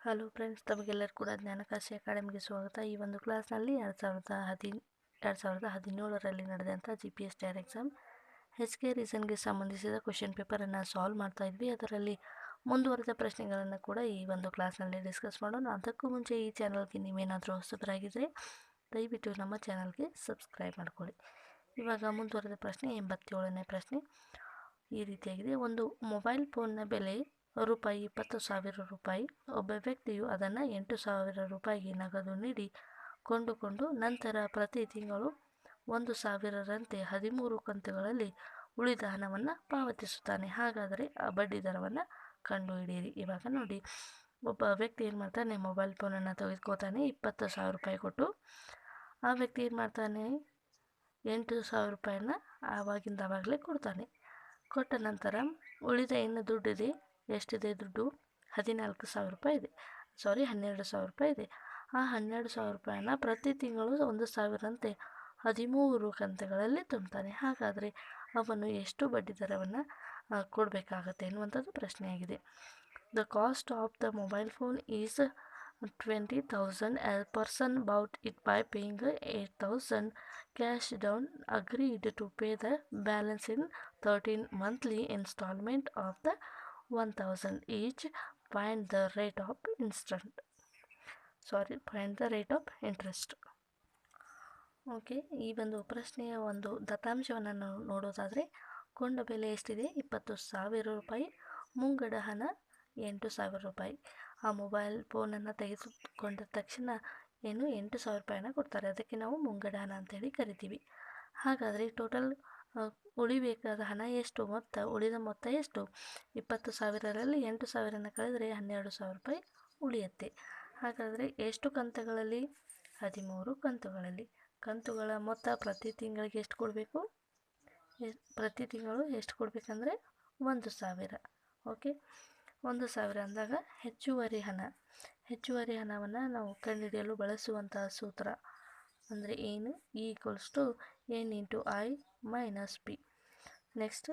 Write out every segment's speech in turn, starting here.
Hello friends ತಮಗೆಲ್ಲರೂ ಕೂಡ ಜ್ಞಾನಕಾಶಿ ಅಕಾಡೆಮಿಗೆ ಸ್ವಾಗತ. ಈ ಒಂದು ಕ್ಲಾಸ್ನಲ್ಲಿ ಎರಡು ಸಾವಿರದ ಹದಿ ಎರಡು ಸಾವಿರದ ಹದಿನೇಳರಲ್ಲಿ ನಡೆದಂಥ G P S tier exam H K ರೀಸನ್ಗೆ ಸಂಬಂಧಿಸಿದ ಕ್ವಶನ್ ಪೇಪರನ್ನು ಸಾಲ್ವ್ ಮಾಡ್ತಾ ಇದ್ವಿ. ಅದರಲ್ಲಿ ಮುಂದುವರೆದ ಪ್ರಶ್ನೆಗಳನ್ನು ಕೂಡ ಈ ಒಂದು ಕ್ಲಾಸ್ನಲ್ಲಿ ಡಿಸ್ಕಸ್ ಮಾಡೋಣ. ಅದಕ್ಕೂ ಮುಂಚೆ ಈ ಚಾನಲ್ಗೆ ನೀವೇನಾದರೂ ಹೊಸಬರಾಗಿದ್ದರೆ ದಯವಿಟ್ಟು ನಮ್ಮ ಚಾನಲ್ಗೆ ಸಬ್ಸ್ಕ್ರೈಬ್ ಮಾಡ್ಕೊಳ್ಳಿ. ಇವಾಗ ಮುಂದುವರೆದ ಪ್ರಶ್ನೆ ಎಂಬತ್ತೇಳನೇ ಪ್ರಶ್ನೆ ಈ ರೀತಿಯಾಗಿದೆ. ಒಂದು ಮೊಬೈಲ್ ಫೋನ್ನ ಬೆಲೆ ರೂಪಾಯಿ ಇಪ್ಪತ್ತು ಸಾವಿರ ರೂಪಾಯಿ. ಒಬ್ಬ ವ್ಯಕ್ತಿಯು ಅದನ್ನು ಎಂಟು ಸಾವಿರ ರೂಪಾಯಿಗೆ ನಗದು ನೀಡಿ ಕೊಂಡುಕೊಂಡು ನಂತರ ಪ್ರತಿ ತಿಂಗಳು ಒಂದು ಸಾವಿರರಂತೆ ಹದಿಮೂರು ಕಂತುಗಳಲ್ಲಿ ಉಳಿದ ಹಣವನ್ನು ಪಾವತಿಸುತ್ತಾನೆ. ಹಾಗಾದರೆ ಆ ಬಡ್ಡಿ ದರವನ್ನು ಕಂಡುಹಿಡಿಯಿರಿ. ಇವಾಗ ನೋಡಿ, ಒಬ್ಬ ವ್ಯಕ್ತಿ ಏನು ಮಾಡ್ತಾನೆ ಮೊಬೈಲ್ ಫೋನನ್ನು ತೆಗೆದುಕೋತಾನೆ ಇಪ್ಪತ್ತು ಸಾವಿರ ರೂಪಾಯಿ ಕೊಟ್ಟು ಆ ವ್ಯಕ್ತಿ ಏನು ಮಾಡ್ತಾನೆ, ಎಂಟು ಸಾವಿರ ರೂಪಾಯಿನ ಆವಾಗಿಂದ ಆವಾಗಲೇ ಕೊಡ್ತಾನೆ. ಕೊಟ್ಟ ನಂತರ ಉಳಿದ ಏನು ದುಡ್ಡಿದೆ ಎಷ್ಟಿದೆ ದುಡ್ಡು? ಹದಿನಾಲ್ಕು ಸಾವಿರ ರೂಪಾಯಿ ಇದೆ. ಸಾರಿ, ಹನ್ನೆರಡು ಸಾವಿರ ರೂಪಾಯಿ ಇದೆ. ಆ ಹನ್ನೆರಡು ಸಾವಿರ ರೂಪಾಯಿನ ಪ್ರತಿ ತಿಂಗಳು ಒಂದು ಸಾವಿರಂತೆ ಹದಿಮೂರು ಕಂತುಗಳಲ್ಲಿ ತುಂಬ್ತಾನೆ. ಹಾಗಾದರೆ ಅವನು ಎಷ್ಟು ಬಡ್ಡಿ ದರವನ್ನು ಕೊಡಬೇಕಾಗತ್ತೆ ಎನ್ನುವಂಥದ್ದು ಪ್ರಶ್ನೆಯಾಗಿದೆ. The cost of the mobile phone is twenty thousand a person bought it by paying eight thousand cash down agreed to pay the balance in thirteen monthly instalment of the one thousand each find the rate of instant sorry find the rate of interest okay ಈ ಒಂದು ಪ್ರಶ್ನೆಯ ಒಂದು ದತ್ತಾಂಶವನ್ನು ನಾವು ನೋಡೋದಾದರೆ, ಕೊಂಡ ಬೆಲೆ ಎಷ್ಟಿದೆ? ಇಪ್ಪತ್ತು ಸಾವಿರ ರೂಪಾಯಿ. ಮುಂಗಡ ಹಣ ಎಂಟು ಸಾವಿರ ರೂಪಾಯಿ. ಆ ಮೊಬೈಲ್ ಫೋನನ್ನು ತೆಗೆದುಕೊಂಡ ತಕ್ಷಣ ಏನು ಎಂಟು ಸಾವಿರ ರೂಪಾಯಿನ ಕೊಡ್ತಾರೆ. ಅದಕ್ಕೆ ನಾವು ಮುಂಗಡ ಹಣ ಅಂತೇಳಿ ಕರಿತೀವಿ. ಹಾಗಾದರೆ ಟೋಟಲ್ ಉಳಿಬೇಕಾದ ಹಣ ಎಷ್ಟು ಮೊತ್ತ, ಉಳಿದ ಮೊತ್ತ ಎಷ್ಟು? ಇಪ್ಪತ್ತು ಸಾವಿರದಲ್ಲಿ ಎಂಟು ಸಾವಿರನ ಕಳೆದರೆ ಹನ್ನೆರಡು ಸಾವಿರ ರೂಪಾಯಿ ಉಳಿಯುತ್ತೆ. ಹಾಗಾದರೆ ಎಷ್ಟು ಕಂತುಗಳಲ್ಲಿ? ಹದಿಮೂರು ಕಂತುಗಳಲ್ಲಿ. ಕಂತುಗಳ ಮೊತ್ತ ಪ್ರತಿ ತಿಂಗಳಿಗೆ ಎಷ್ಟು ಕೊಡಬೇಕು? ಪ್ರತಿ ತಿಂಗಳು ಎಷ್ಟು ಕೊಡಬೇಕಂದ್ರೆ? ಒಂದು ಸಾವಿರ. ಓಕೆ? ಒಂದು ಸಾವಿರ ಅಂದಾಗ ಹೆಚ್ಚುವರಿ ಹಣ. ಹೆಚ್ಚುವರಿ ಹಣವನ್ನು ನಾವು ಕಂಡುಹಿಡಿಯಲು ಬಳಸುವಂತಹ ಸೂತ್ರ. ಅಂದರೆ ಏನು? E equals to N into I minus P next.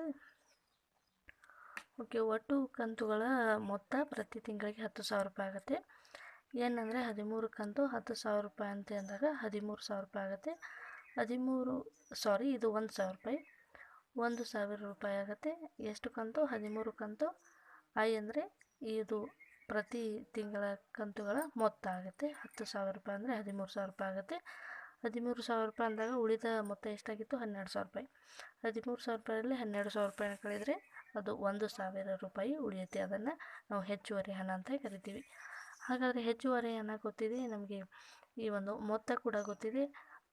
Okay, ಒಟ್ಟು ಕಂತುಗಳ ಮೊತ್ತ ಪ್ರತಿ ತಿಂಗಳಿಗೆ ಹತ್ತು ಸಾವಿರ ರೂಪಾಯಿ ಆಗುತ್ತೆ. ಎನ್ ಅಂದರೆ ಹದಿಮೂರು ಕಂತು ಹತ್ತು ಸಾವಿರ ರೂಪಾಯಿ ಅಂತ ಅಂದಾಗ ಹದಿಮೂರು ಸಾವಿರ ರೂಪಾಯಿ ಆಗುತ್ತೆ. ಹದಿಮೂರು ಸಾರಿ ಇದು ಒಂದು ಸಾವಿರ ರೂಪಾಯಿ. ಒಂದು ಸಾವಿರ ರೂಪಾಯಿ ಆಗುತ್ತೆ. ಎಷ್ಟು ಕಂತು? ಹದಿಮೂರು ಕಂತು ಐ ಅಂದರೆ ಇದು ಪ್ರತಿ ತಿಂಗಳ ಕಂತುಗಳ ಮೊತ್ತ ಆಗುತ್ತೆ. ಹತ್ತು ಸಾವಿರ ರೂಪಾಯಿ ಅಂದರೆ ಹದಿಮೂರು ಸಾವಿರ ರೂಪಾಯಿ ಆಗುತ್ತೆ. ಹದಿಮೂರು ಸಾವಿರ ರೂಪಾಯಿ ಅಂದಾಗ ಉಳಿದ ಮೊತ್ತ ಎಷ್ಟಾಗಿತ್ತು? ಹನ್ನೆರಡು ಸಾವಿರ ರೂಪಾಯಿ. ಹದಿಮೂರು ಸಾವಿರ ರೂಪಾಯಲ್ಲಿ ಹನ್ನೆರಡು ಸಾವಿರ ರೂಪಾಯಿನ ಕಳೆದರೆ ಅದು ಒಂದು ಸಾವಿರ ರೂಪಾಯಿ ಉಳಿಯುತ್ತೆ. ಅದನ್ನು ನಾವು ಹೆಚ್ಚುವರಿ ಹಣ ಅಂತ ಕರಿತೀವಿ. ಹಾಗಾದರೆ ಹೆಚ್ಚುವರಿ ಹಣ ಗೊತ್ತಿದೆ? ನಮಗೆ ಈ ಒಂದು ಮೊತ್ತ ಕೂಡ ಗೊತ್ತಿದೆ,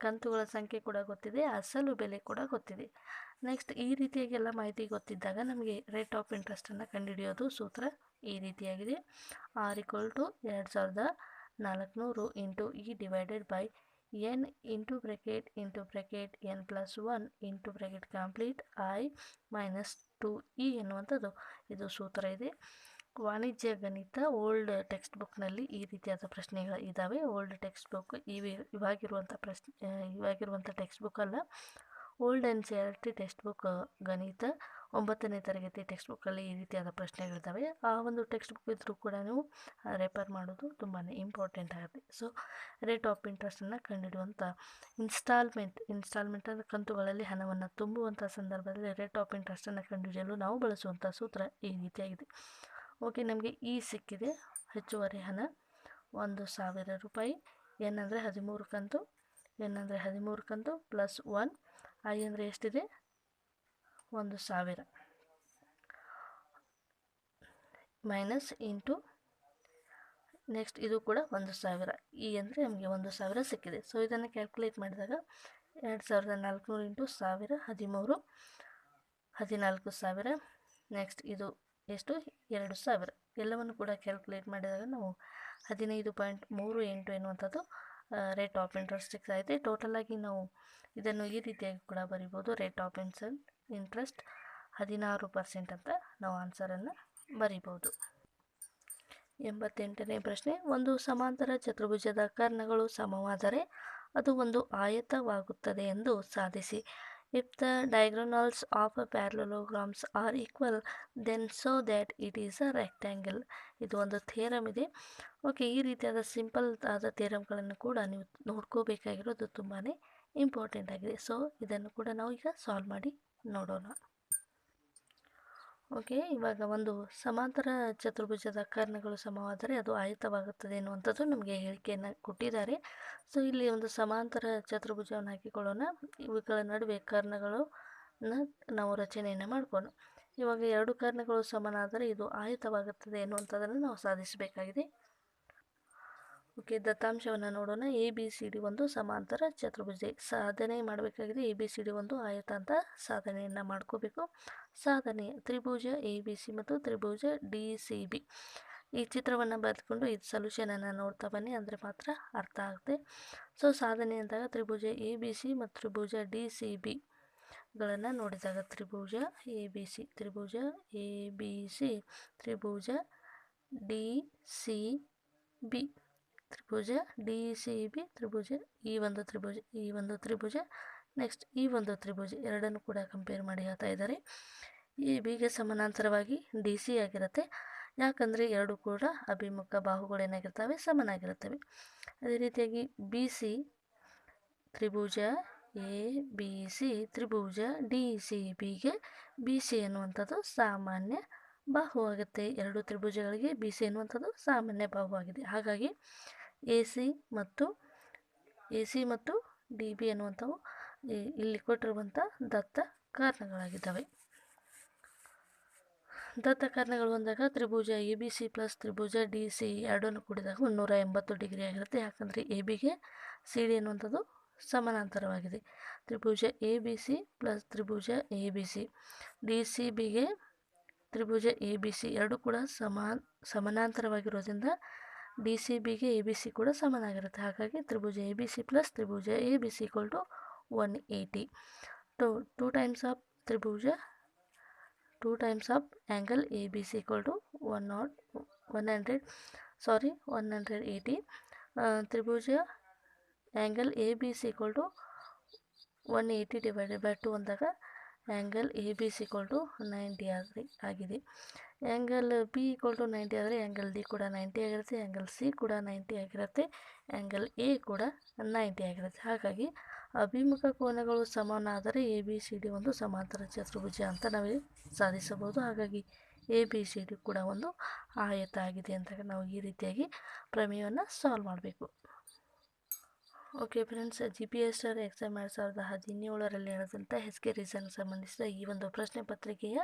ಕಂತುಗಳ ಸಂಖ್ಯೆ ಕೂಡ ಗೊತ್ತಿದೆ, ಅಸಲು ಬೆಲೆ ಕೂಡ ಗೊತ್ತಿದೆ. ನೆಕ್ಸ್ಟ್ ಈ ರೀತಿಯಾಗಿ ಎಲ್ಲ ಮಾಹಿತಿ ಗೊತ್ತಿದ್ದಾಗ ನಮಗೆ ರೇಟ್ ಆಫ್ ಇಂಟ್ರೆಸ್ಟನ್ನು ಕಂಡುಹಿಡಿಯೋದು ಸೂತ್ರ ಈ ರೀತಿಯಾಗಿದೆ. ಆರ್ ಈಕ್ವಲ್ ಟು ಎರಡು ಸಾವಿರದ ನಾಲ್ಕುನೂರು into E divided by N into bracket into bracket N plus one into bracket complete I minus two E ಎನ್ನುವಂಥದ್ದು. ಇದು ಸೂತ್ರ ಇದೆ. ವಾಣಿಜ್ಯ ಗಣಿತ ಓಲ್ಡ್ ಟೆಕ್ಸ್ಟ್ ಬುಕ್ನಲ್ಲಿ ಈ ರೀತಿಯಾದ ಪ್ರಶ್ನೆಗಳು ಇದ್ದಾವೆ ಓಲ್ಡ್ ಟೆಕ್ಸ್ಟ್ ಬುಕ್ ಇವೆ, ಇವಾಗಿರುವಂಥ ಪ್ರಶ್ನೆ, ಇವಾಗಿರುವಂಥ ಟೆಕ್ಸ್ಟ್ ಬುಕ್ ಅಲ್ಲ. Old N C R T textbook ಗಣಿತ. ಒಂಬತ್ತನೇ ತರಗತಿ ಟೆಕ್ಸ್ಟ್ ಬುಕ್ಕಲ್ಲಿ ಈ ರೀತಿಯಾದ ಪ್ರಶ್ನೆಗಳಿದ್ದಾವೆ. ಆ ಒಂದು ಟೆಕ್ಸ್ಟ್ ಬುಕ್ ಇದ್ದರೂ ಕೂಡ ನೀವು ರೆಫರ್ ಮಾಡೋದು ತುಂಬಾ ಇಂಪಾರ್ಟೆಂಟ್ ಆಗುತ್ತೆ. ಸೊ, ರೇಟ್ ಆಫ್ ಇಂಟ್ರೆಸ್ಟನ್ನು ಕಂಡಿಡುವಂಥ ಇನ್ಸ್ಟಾಲ್ಮೆಂಟ್ ಇನ್ಸ್ಟಾಲ್ಮೆಂಟ್ ಅಂದರೆ ಕಂತುಗಳಲ್ಲಿ ಹಣವನ್ನು ತುಂಬುವಂಥ ಸಂದರ್ಭದಲ್ಲಿ ರೇಟ್ ಆಫ್ ಇಂಟ್ರೆಸ್ಟನ್ನು ಕಂಡುಹಿಡಿಯಲು ನಾವು ಬಳಸುವಂಥ ಸೂತ್ರ ಈ ರೀತಿಯಾಗಿದೆ. ಓಕೆ, ನಮಗೆ ಈ ಸಿಕ್ಕಿದೆ. ಹೆಚ್ಚುವರಿ ಹಣ ಒಂದು ಸಾವಿರ ರೂಪಾಯಿ. ಏನಂದರೆ ಹದಿಮೂರು ಕಂತು ಏನಂದರೆ ಹದಿಮೂರು ಕಂತು ಪ್ಲಸ್ ಒನ್. ಐ ಅಂದರೆ ಎಷ್ಟಿದೆ? ಒಂದು ಸಾವಿರ. ಮೈನಸ್ ಇಂಟು ನೆಕ್ಸ್ಟ್ ಇದು ಕೂಡ ಒಂದು ಸಾವಿರ. ಈ ಅಂದರೆ ನಮಗೆ ಒಂದು ಸಾವಿರ ಸಿಕ್ಕಿದೆ. ಸೊ ಇದನ್ನು ಕ್ಯಾಲ್ಕುಲೇಟ್ ಮಾಡಿದಾಗ ಎರಡು ಸಾವಿರದ ನಾಲ್ಕುನೂರು ಇಂಟು ಸಾವಿರ ಹದಿಮೂರು, ಹದಿನಾಲ್ಕು ಸಾವಿರ. ನೆಕ್ಸ್ಟ್ ಇದು ಎಷ್ಟು? ಎರಡು ಸಾವಿರ. ಎಲ್ಲವನ್ನು ಕೂಡ ಕ್ಯಾಲ್ಕುಲೇಟ್ ಮಾಡಿದಾಗ ನಾವು ಹದಿನೈದು ಪಾಯಿಂಟ್ ಮೂರು ಎಂಟು ಎನ್ನುವಂಥದ್ದು ರೇಟ್ ಆಫ್ ಇಂಟ್ರೆಸ್ಟ್ ಫಿಕ್ಸ್ ಆಯಿತು. ಟೋಟಲಾಗಿ ನಾವು ಇದನ್ನು ಈ ರೀತಿಯಾಗಿ ಕೂಡ ಬರಿಬೋದು. ರೇಟ್ ಆಫ್ ಇನ್ಸನ್ ಇಂಟ್ರೆಸ್ಟ್ ಹದಿನಾರು ಪರ್ಸೆಂಟ್ ಅಂತ ನಾವು ಆನ್ಸರನ್ನು ಬರಿಬೋದು. ಎಂಬತ್ತೆಂಟನೇ ಪ್ರಶ್ನೆ. ಒಂದು ಸಮಾಂತರ ಚತುರ್ಭುಜದ ಕರ್ಣಗಳು ಸಮವಾದರೆ ಅದು ಒಂದು ಆಯತವಾಗುತ್ತದೆ ಎಂದು ಸಾಧಿಸಿ. If the diagonals of parallelograms are equal then so that it is a rectangle ಇದು ಒಂದು ಥೇರಮ್ ಇದೆ. ಓಕೆ ಈ ರೀತಿಯಾದ ಸಿಂಪಲ್ ಆದ ಥೇರಮ್ಗಳನ್ನು ಕೂಡ ನೀವು ನೋಡ್ಕೋಬೇಕಾಗಿರೋದು ತುಂಬಾ ಇಂಪಾರ್ಟೆಂಟ್ ಆಗಿದೆ. ಸೊ ಇದನ್ನು ಕೂಡ ನಾವು ಈಗ ಸಾಲ್ವ್ ಮಾಡಿ ನೋಡೋಣ. ಓಕೆ, ಇವಾಗ ಒಂದು ಸಮಾಂತರ ಚತುರ್ಭುಜದ ಕರ್ಣಗಳು ಸಮವಾದರೆ ಅದು ಆಯತವಾಗುತ್ತದೆ ಎನ್ನುವಂಥದ್ದು ನಮಗೆ ಹೇಳಿಕೆಯನ್ನು ಕೊಟ್ಟಿದ್ದಾರೆ. ಸೊ ಇಲ್ಲಿ ಒಂದು ಸಮಾಂತರ ಚತುರ್ಭುಜವನ್ನು ಹಾಕಿಕೊಳ್ಳೋಣ. ಇವುಗಳ ನಡುವೆ ಕರ್ಣಗಳು ನಾವು ರಚನೆಯನ್ನು ಮಾಡ್ಕೊಂಡು ಇವಾಗ ಎರಡು ಕರ್ಣಗಳು ಸಮನಾದರೆ ಇದು ಆಯತವಾಗುತ್ತದೆ ಎನ್ನುವಂಥದ್ದನ್ನು ನಾವು ಸಾಧಿಸಬೇಕಾಗಿದೆ. ಓಕೆ, ದತ್ತಾಂಶವನ್ನು ನೋಡೋಣ. ಎ ಬಿ ಸಿ ಡಿ ಒಂದು ಸಮಾಂತರ ಚತುರ್ಭುಜ. ಸಾಧನೆ ಮಾಡಬೇಕಾಗಿದೆ. ಎ ಬಿ ಸಿ ಡಿ ಒಂದು ಆಯತ ಅಂತ ಸಾಧನೆಯನ್ನು ಮಾಡ್ಕೋಬೇಕು. ಸಾಧನೆ, ತ್ರಿಭುಜ ಎ ಬಿ ಸಿ ಮತ್ತು ತ್ರಿಭುಜ ಡಿ ಸಿ ಬಿ ಈ ಚಿತ್ರವನ್ನು ಬರೆದುಕೊಂಡು ಇದು ಸೊಲ್ಯೂಷನನ್ನು ನೋಡ್ತಾ ಬನ್ನಿ. ಅಂದರೆ ಮಾತ್ರ ಅರ್ಥ ಆಗುತ್ತೆ. ಸೊ ಸಾಧನೆ ಅಂದಾಗ ತ್ರಿಭುಜ ಎ ಬಿ ಸಿ ಮತ್ತು ತ್ರಿಭುಜ ಡಿ ಸಿ ಬಿ ಗಳನ್ನು ನೋಡಿದಾಗ ತ್ರಿಭುಜ ಎ ಬಿ ಸಿ ತ್ರಿಭುಜ ಎ ಬಿ ಸಿ ತ್ರಿಭುಜ ಡಿ ಸಿ ಬಿ ತ್ರಿಭುಜ ಡಿ ಸಿ ಬಿ ತ್ರಿಭುಜ, ಈ ಒಂದು ತ್ರಿಭುಜ, ಈ ಒಂದು ತ್ರಿಭುಜ, ನೆಕ್ಸ್ಟ್ ಈ ಒಂದು ತ್ರಿಭುಜ ಎರಡನ್ನು ಕೂಡ ಕಂಪೇರ್ ಮಾಡಿ ಹೇಳ್ತಾ ಇದ್ದಾರೆ. ಎ ಬಿಗೆ ಸಮಾನಾಂತರವಾಗಿ ಡಿ ಸಿ ಆಗಿರುತ್ತೆ. ಯಾಕಂದರೆ ಎರಡು ಕೂಡ ಅಭಿಮುಖ ಬಾಹುಗಳೇನಾಗಿರ್ತವೆ, ಸಮನಾಗಿರುತ್ತವೆ. ಅದೇ ರೀತಿಯಾಗಿ ಬಿ ಸಿ ತ್ರಿಭುಜ ಎ ಬಿ ಸಿ ತ್ರಿಭುಜ ಡಿ ಸಿ ಬಿಗೆ ಬಿ ಸಿ ಎನ್ನುವಂಥದ್ದು ಸಾಮಾನ್ಯ ಬಾಹುವಾಗುತ್ತೆ ಎರಡು ತ್ರಿಭುಜಗಳಿಗೆ ಬಿ ಸಿ ಎನ್ನುವಂಥದ್ದು ಸಾಮಾನ್ಯ ಬಾಹುವಾಗಿದೆ ಹಾಗಾಗಿ ಎ ಮತ್ತು ಎ ಮತ್ತು ಡಿ ಬಿ ಎನ್ನುವಂಥವು ಇಲ್ಲಿ ಕೊಟ್ಟಿರುವಂಥ ದತ್ತ ಕಾರಣಗಳಾಗಿದ್ದಾವೆ. ದತ್ತ ಕಾರಣಗಳು ಬಂದಾಗ ತ್ರಿಭುಜ ಎ ಬಿ ಸಿ ಪ್ಲಸ್ ತ್ರಿಭುಜ ಡಿ ಸಿ ಎರಡನ್ನು ಕೂಡಿದಾಗ ಮುನ್ನೂರ ಎಂಬತ್ತು ಡಿಗ್ರಿ ಆಗಿರುತ್ತೆ. ಯಾಕಂದರೆ ಎ ಬಿಗೆ ಸಿ ಡಿ ಅನ್ನುವಂಥದ್ದು ಸಮಾನಾಂತರವಾಗಿದೆ. ತ್ರಿಭುಜ A B C plus Tribhuja A B C. D C ಬಿಗೆ ತ್ರಿಭುಜ ಎ ಬಿ ಸಿ ಎರಡು ಕೂಡ ಸಮಾನ, ಸಮಾನಾಂತರವಾಗಿರೋದ್ರಿಂದ ಡಿ ಸಿ ಬಿಗೆ ಎ ಬಿ ಸಿ ಕೂಡ ಸಮನಾಗಿರುತ್ತೆ. ಹಾಗಾಗಿ ತ್ರಿಭುಜ A B C plus Tribhuja A B C equal to one eighty to two times of Tribhuja two times of angle A B C equal to one not one hundred sorry one hundred eighty Tribhuja angle A B C equal to one eighty divided by two ಅಂದಾಗ angle A B C equal to ninety ಆಗಿ ಆಗಿದೆ. Angle B equal to ninety ಆದರೆ angle D ಕೂಡ ninety ಆಗಿರುತ್ತೆ angle C ಕೂಡ ninety ಆಗಿರುತ್ತೆ angle A ಕೂಡ ninety ಆಗಿರುತ್ತೆ. ಹಾಗಾಗಿ ಅಭಿಮುಖ ಕೋನಗಳು ಸಮನಾದರೆ ಎ ಬಿ ಸಿ ಡಿ ಒಂದು ಸಮಾಂತರ ಚತುರ್ಭುಜ ಅಂತ ನಾವೇ ಸಾಧಿಸಬಹುದು. ಹಾಗಾಗಿ ಎ ಬಿ ಸಿ ಡಿ ಕೂಡ ಒಂದು ಆಯತ ಆಗಿದೆ ಅಂತ ನಾವು ಈ ರೀತಿಯಾಗಿ ಪ್ರಮೇಯವನ್ನು ಸಾಲ್ವ್ ಮಾಡಬೇಕು. Okay friends G P S R exam ಎರಡು ಸಾವಿರದ ಹದಿನೇಳರಲ್ಲಿ ನಡೆದಂಥ ಕೆ ರೀಸನ್ ಸಂಬಂಧಿಸಿದ ಈ ಒಂದು ಪ್ರಶ್ನೆ ಪತ್ರಿಕೆಯ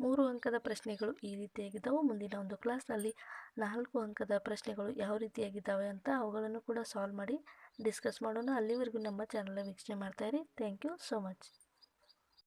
ಮೂರು ಅಂಕದ ಪ್ರಶ್ನೆಗಳು ಈ ರೀತಿಯಾಗಿದ್ದವು. ಮುಂದಿನ ಒಂದು ಕ್ಲಾಸ್ನಲ್ಲಿ ನಾಲ್ಕು ಅಂಕದ ಪ್ರಶ್ನೆಗಳು ಯಾವ ರೀತಿಯಾಗಿದ್ದಾವೆ ಅಂತ ಅವುಗಳನ್ನು ಕೂಡ ಸಾಲ್ವ್ ಮಾಡಿ ಡಿಸ್ಕಸ್ ಮಾಡೋಣ. ಅಲ್ಲಿವರೆಗೂ ನಮ್ಮ ಚಾನಲ್ ವೀಕ್ಷಣೆ ಮಾಡ್ತಾಯಿರಿ ಥ್ಯಾಂಕ್ ಯು ಸೋ ಮಚ್